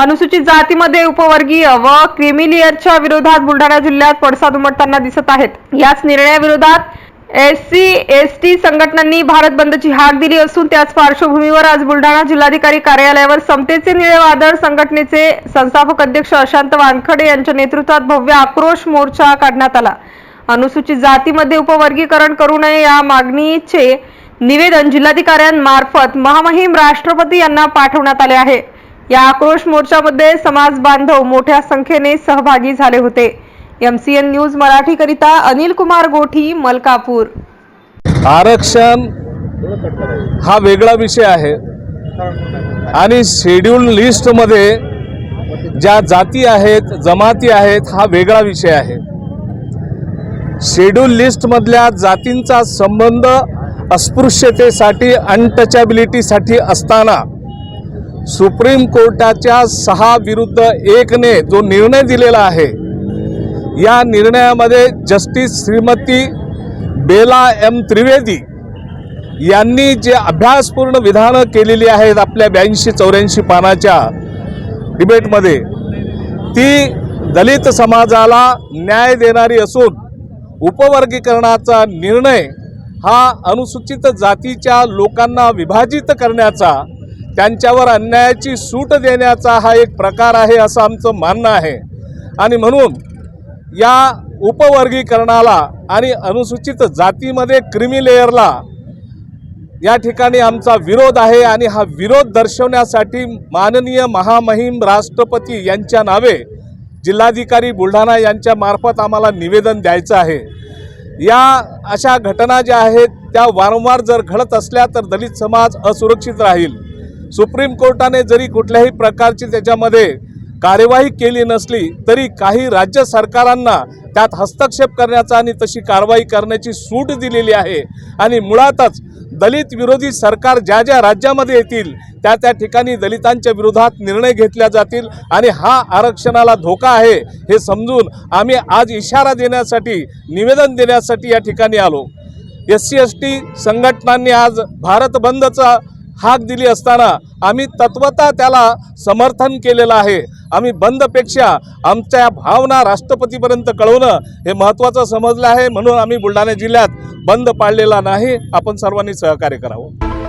अनुसूचित जातीमध्ये उपवर्गीय व क्रिमिलियरच्या विरोधात बुलढाणा जिल्ह्यात पडसाद उमटताना दिसत आहेत. याच निर्णयाविरोधात एस सी एस टी संघटनांनी भारत बंदची हाक दिली असून त्याच पार्श्वभूमीवर आज बुलढाणा जिल्हाधिकारी कार्यालयावर समतेचे निळे वादळ संघटनेचे संस्थापक अध्यक्ष अशांत वानखडे यांच्या नेतृत्वात भव्य आक्रोश मोर्चा काढण्यात आला. अनुसूचित जातीमध्ये उपवर्गीकरण करू नये या मागणीचे निवेदन जिल्हाधिकाऱ्यांमार्फत महामहिम राष्ट्रपती यांना पाठवण्यात आले आहे. या आक्रोश मोर्चामध्ये समाज बांधव मोठ्या संख्येने सहभागी झाले होते. एमसीएन न्यूज मराठीकरिता अनिल कुमार गोठी मलकापूर. आरक्षण हा वेगळा विषय आहे. आणि शेड्यूल लिस्टमध्ये ज्या जाती आहेत जमाती आहेत हा वेगळा विषय आहे. शेड्यूल लिस्टमधल्या जातींचा संबंध अस्पृश्यतेसाठी अनटचॅबिलिटीसाठी असताना सुप्रीम कोर्टाच्या सहा विरुद्ध एकने जो निर्णय दिलेला आहे या निर्णयामध्ये जस्टिस श्रीमती बेला एम त्रिवेदी यांनी जे अभ्यासपूर्ण विधानं केलेली आहेत आपल्या ब्याऐंशी चौऱ्याऐंशी पानाच्या डिबेटमध्ये ती दलित समाजाला न्याय देणारी असून उपवर्गीकरणाचा निर्णय हा अनुसूचित जातीच्या लोकांना विभाजित करण्याचा त्यांच्यावर अन्यायाची सूट देण्याचा हा एक प्रकार आहे असं आमचं मानणं आहे. आणि म्हणून या उपवर्गीकरणाला आणि अनुसूचित जातीमध्ये क्रिमी लेअरला या ठिकाणी आमचा विरोध आहे आणि हा विरोध दर्शवण्यासाठी माननीय महामहिम राष्ट्रपती यांच्या नावे जिल्हाधिकारी बुलढाणा यांच्या मार्फत आम्हाला निवेदन द्यायचं आहे. या अशा घटना ज्या आहेत त्या वारंवार जर घडत असल्या तर दलित समाज असुरक्षित राहील. सुप्रीम कोर्टाने जरी कुठल्याही प्रकारची त्याच्यामध्ये कार्यवाही केली नसली तरी काही राज्य सरकारांना त्यात हस्तक्षेप करण्याचा आणि तशी कारवाई करण्याची सूट दिलेली आहे. आणि मुळातच दलित विरोधी सरकार ज्या ज्या राज्यामध्ये येतील त्या त्या ठिकाणी दलितांच्या विरोधात निर्णय घेतल्या जातील आणि हा आरक्षणाला धोका आहे हे समजून आम्ही आज इशारा देण्यासाठी निवेदन देण्यासाठी या ठिकाणी आलो. एस सी एस टी संघटनांनी आज भारत बंदचा हाक दिली असताना आम्ही तत्वता त्याला समर्थन केलेलं आहे. आम्ही बंदपेक्षा आमच्या भावना राष्ट्रपतीपर्यंत कळवणं हे महत्त्वाचं समजलं आहे. म्हणून आम्ही बुलढाणा जिल्ह्यात बंद पाळलेला नाही. आपण सर्वांनी सहकार्य करावं.